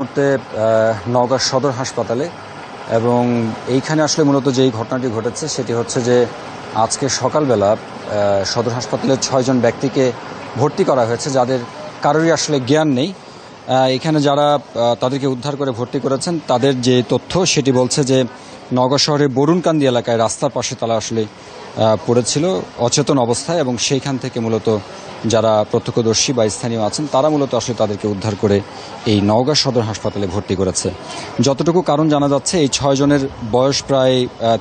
মুহূর্তে নওগাঁ সদর হাসপাতালে এবং এইখানে আসলে মূলত যেই ঘটনাটি ঘটেছে সেটি হচ্ছে যে আজকে সকালবেলা সদর হাসপাতালে ছয়জন ব্যক্তিকে ভর্তি করা হয়েছে যাদের কারোরই আসলে জ্ঞান নেই। এখানে যারা তাদেরকে উদ্ধার করে ভর্তি করেছেন, তাদের যে তথ্য সেটি বলছে যে নওগাঁ শহরের বরুণকান্দি এলাকায় রাস্তার পাশে তারা আসলে পড়েছিল অচেতন অবস্থায় এবং সেইখান থেকে মূলত যারা প্রত্যক্ষদর্শী বা স্থানীয় আছেন, তারা মূলত আসলে তাদেরকে উদ্ধার করে এই নওগাঁ সদর হাসপাতালে ভর্তি করেছে। যতটুকু কারণ জানা যাচ্ছে, এই ছয়জনের বয়স প্রায়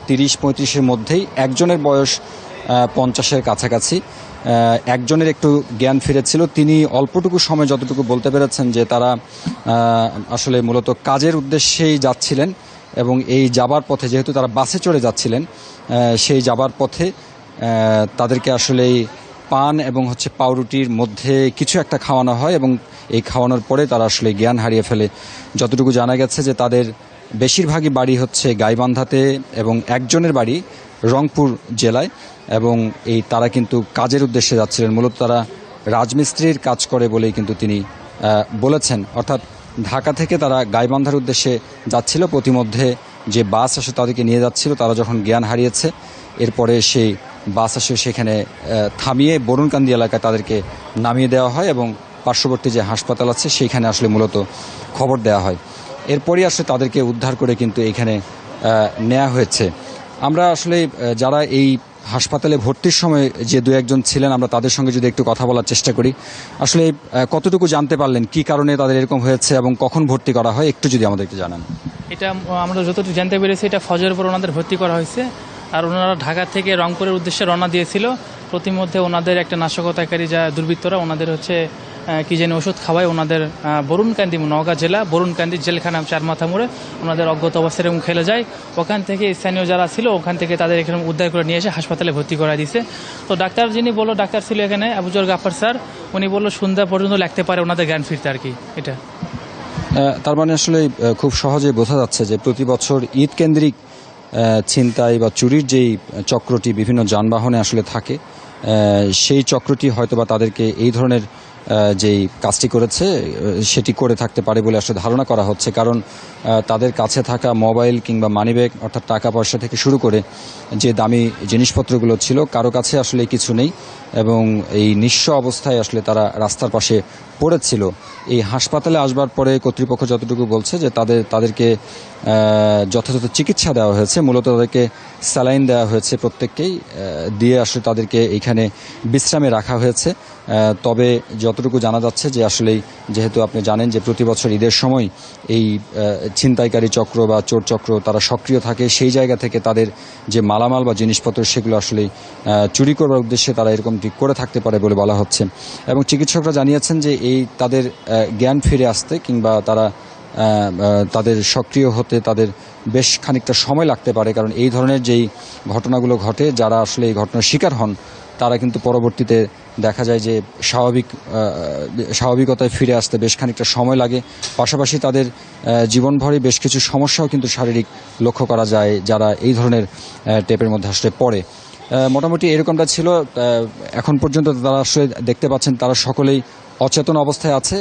তিরিশ পঁয়ত্রিশের মধ্যেই একজনের বয়স পঞ্চাশের কাছাকাছি। একজনের একটু জ্ঞান ফিরেছিল। তিনি অল্পটুকু সময় যতটুকু বলতে পেরেছেন যে তারা আসলে মূলত কাজের উদ্দেশ্যেই যাচ্ছিলেন এবং এই যাবার পথে, যেহেতু তারা বাসে চড়ে যাচ্ছিলেন সেই যাবার পথে তাদেরকে আসলে পান এবং হচ্ছে পাউরুটির মধ্যে কিছু একটা খাওয়ানো হয় এবং এই খাওয়ানোর পরে তারা আসলে জ্ঞান হারিয়ে ফেলে। যতটুকু জানা গেছে যে তাদের বেশিরভাগই বাড়ি হচ্ছে গাইবান্ধাতে এবং একজনের বাড়ি রংপুর জেলায় এবং এই তারা কিন্তু কাজের উদ্দেশ্যে যাচ্ছিলেন। মূলত তারা রাজমিস্ত্রির কাজ করে বলেই কিন্তু তিনি বলেছেন। অর্থাৎ ঢাকা থেকে তারা গাইবান্ধার উদ্দেশ্যে যাচ্ছিল। প্রতিমধ্যে যে বাস আসে তাদেরকে নিয়ে যাচ্ছিল। তারা যখন জ্ঞান হারিয়েছে, এরপরে সেই বাস আসে সেখানে থামিয়ে বরুণকান্দি এলাকায় তাদেরকে নামিয়ে দেওয়া হয় এবং পার্শ্ববর্তী যে হাসপাতাল আছে সেইখানে আসলে মূলত খবর দেওয়া হয়। এরপরই আসলে তাদেরকে উদ্ধার করে কিন্তু এখানে নেওয়া হয়েছে। আমরা আসলে যারা এই হাসপাতালে ভর্তির সময় যে দু একজন ছিলেন, আমরা তাদের সঙ্গে যদি একটু কথা বলার চেষ্টা করি। আসলে কতটুকু জানতে পারলেন? কি কারণে তাদের এরকম হয়েছে এবং কখন ভর্তি করা হয়? একটু যদি আমাদেরকে জানান। এটা আমরা যতটুকু জানতে পেরেছি, এটা ফজর পর ওনাদের ভর্তি করা হয়েছে। আর ওনারা ঢাকা থেকে রংপুরের উদ্দেশ্যে রওনা দিয়েছিল। প্রতিমধ্যে ওনাদের একটা নাশকতাকারী যা দুর্বৃত্তরা, ওনাদের হচ্ছে কি যেন ওষুধ খাওয়ায় ওনাদের বরুণকান্দি, নওগাঁ জেলা, বরুণকান্দি জেলখানা চার মাথা মোড়ে ওনাদের অজ্ঞত অবস্থায় এবং খেলে যায়। ওখান থেকে স্থানীয় যারা ছিল, ওখান থেকে তাদের এখানে উদ্ধার করে নিয়ে এসে হাসপাতালে ভর্তি করা দিয়েছে তো ডাক্তার যিনি বলল, ডাক্তার ছিল এখানে, আবুজর গাফার স্যার, উনি বলল, সন্ধ্যা পর্যন্ত লাগতে পারে ওনাদের জ্ঞান ফিরতে আর কি, এটা। তার মানে আসলে খুব সহজে বোঝা যাচ্ছে যে প্রতি বছর ঈদ কেন্দ্রিক ছিনতাই বা চুরির যেই চক্রটি বিভিন্ন যানবাহনে আসলে থাকে সেই চক্রটি হয়তোবা তাদেরকে এই ধরনের যেই কাজটি করেছে সেটি করে থাকতে পারে বলে আসলে ধারণা করা হচ্ছে। কারণ তাদের কাছে থাকা মোবাইল কিংবা মানিব্যাগ অর্থাৎ টাকা পয়সা থেকে শুরু করে যে দামি জিনিসপত্রগুলো ছিল, কারও কাছে আসলে কিছু নেই এবং এই নিঃস্ব অবস্থায় আসলে তারা রাস্তার পাশে পড়েছিল। এই হাসপাতালে আসবার পরে কর্তৃপক্ষ যতটুকু বলছে যে তাদের, তাদেরকে যথাযথ চিকিৎসা দেওয়া হয়েছে। মূলত তাদেরকে স্যালাইন দেওয়া হয়েছে প্রত্যেককেই দিয়ে আসলে তাদেরকে এখানে বিশ্রামে রাখা হয়েছে। তবে যতটুকু জানা যাচ্ছে যে আসলেই যেহেতু আপনি জানেন যে প্রতি বছর ঈদের সময় এই ছিনতাইকারী চক্র বা চোর চক্র তারা সক্রিয় থাকে, সেই জায়গা থেকে তাদের যে মালামাল বা জিনিসপত্র সেগুলো আসলে চুরি করবার উদ্দেশ্যে তারা এরকমটি করে থাকতে পারে বলে বলা হচ্ছে। এবং চিকিৎসকরা জানিয়েছেন যে এই তাদের জ্ঞান ফিরে আসতে কিংবা তারা তাদের সক্রিয় হতে তাদের বেশ খানিকটা সময় লাগতে পারে। কারণ এই ধরনের যেই ঘটনাগুলো ঘটে যারা আসলে এই ঘটনার শিকার হন তারা কিন্তু পরবর্তীতে দেখা যায় যে স্বাভাবিক স্বাভাবিকতায় ফিরে আসতে বেশ খানিকটা সময় লাগে। পাশাপাশি তাদের আহ, জীবনভরই বেশ কিছু সমস্যাও কিন্তু শারীরিক লক্ষ্য করা যায় যারা এই ধরনের টেপের মধ্যে আসলে পড়ে। মোটামুটি এরকমটা ছিল। এখন পর্যন্ত তারা আসলে দেখতে পাচ্ছেন তারা সকলেই অচেতন অবস্থায় আছে,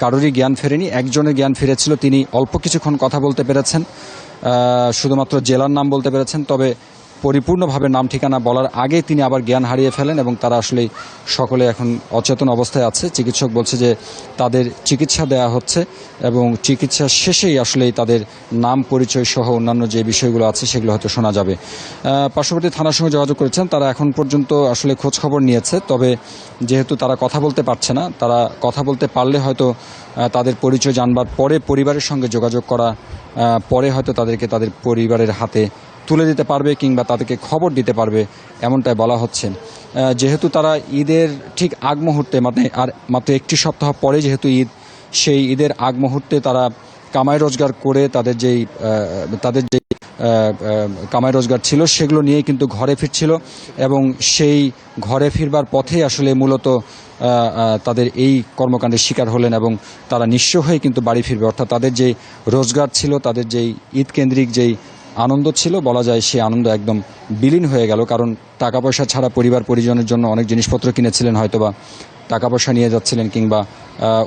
কারোরই জ্ঞান ফেরেনি, একজনের জ্ঞান ফিরেছিল, তিনি অল্প কিছুক্ষণ কথা বলতে পেরেছেন শুধুমাত্র জেলার নাম বলতে পেরেছেন, তবে পরিপূর্ণভাবে নাম ঠিকানা বলার আগে তিনি আবার জ্ঞান হারিয়ে ফেলেন এবং তারা আসলে সকলে এখন অচেতন অবস্থায় আছে। চিকিৎসক বলছে যে তাদের চিকিৎসা দেওয়া হচ্ছে এবং চিকিৎসা শেষেই আসলেই তাদের নাম, পরিচয় সহ অন্যান্য যে বিষয়গুলো আছে সেগুলো হয়তো শোনা যাবে। পার্শ্ববর্তী থানার সঙ্গে যোগাযোগ করেছেন, তারা এখন পর্যন্ত আসলে খোঁজ খবর নিয়েছে, তবে যেহেতু তারা কথা বলতে পারছে না, তারা কথা বলতে পারলে হয়তো তাদের পরিচয় জানবার পরে পরিবারের সঙ্গে যোগাযোগ করা পরে হয়তো তাদেরকে তাদের পরিবারের হাতে তুলে দিতে পারবে কিংবা তাদেরকে খবর দিতে পারবে, এমনটাই বলা হচ্ছে। যেহেতু তারা ঈদের ঠিক আগ মুহূর্তে মানে আর মাত্র একটি সপ্তাহ পরে যেহেতু ঈদ, সেই ঈদের আগ মুহূর্তে তারা কামাই রোজগার করে তাদের যেই তাদের যে কামাই রোজগার ছিল সেগুলো নিয়ে কিন্তু ঘরে ফিরছিল এবং সেই ঘরে ফিরবার পথে আসলে মূলত তাদের এই কর্মকাণ্ডের শিকার হলেন এবং তারা নিঃস্ব হয়ে কিন্তু বাড়ি ফিরবে। অর্থাৎ তাদের যে রোজগার ছিল, তাদের যেই ঈদ কেন্দ্রিক যেই আনন্দ ছিল, বলা যায় সেই আনন্দ একদম বিলীন হয়ে গেল, কারণ টাকা পয়সা ছাড়া পরিবার পরিজনের জন্য অনেক জিনিসপত্র কিনেছিলেন, হয়তোবা টাকা পয়সা নিয়ে যাচ্ছিলেন কিংবা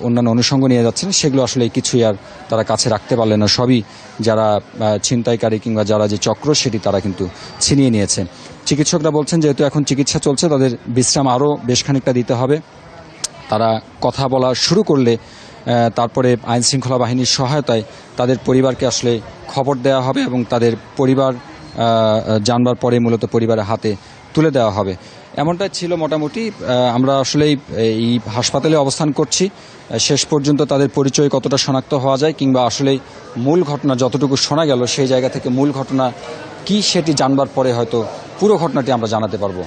অন্যান্য অনুষঙ্গ নিয়ে যাচ্ছিলেন, সেগুলো আসলে কিছুই আর তারা কাছে রাখতে পারলেন না। সবই যারা ছিনতাইকারী কিংবা যারা যে চক্র, সেটি তারা কিন্তু ছিনিয়ে নিয়েছে। চিকিৎসকরা বলছেন, যেহেতু এখন চিকিৎসা চলছে, তাদের বিশ্রাম আরও বেশ খানিকটা দিতে হবে। তারা কথা বলা শুরু করলে তারপরে আইন শৃঙ্খলা বাহিনীর সহায়তায় তাদের পরিবারকে আসলে খবর দেওয়া হবে এবং তাদের পরিবার জানবার পরে মূলত পরিবারের হাতে তুলে দেওয়া হবে। এমনটাই ছিল মোটামুটি। আমরা আসলেই এই হাসপাতালে অবস্থান করছি। শেষ পর্যন্ত তাদের পরিচয় কতটা শনাক্ত হওয়া যায় কিংবা আসলেই মূল ঘটনা যতটুকু শোনা গেল, সেই জায়গা থেকে মূল ঘটনা কি সেটি জানবার পরে হয়তো পুরো ঘটনাটি আমরা জানাতে পারব।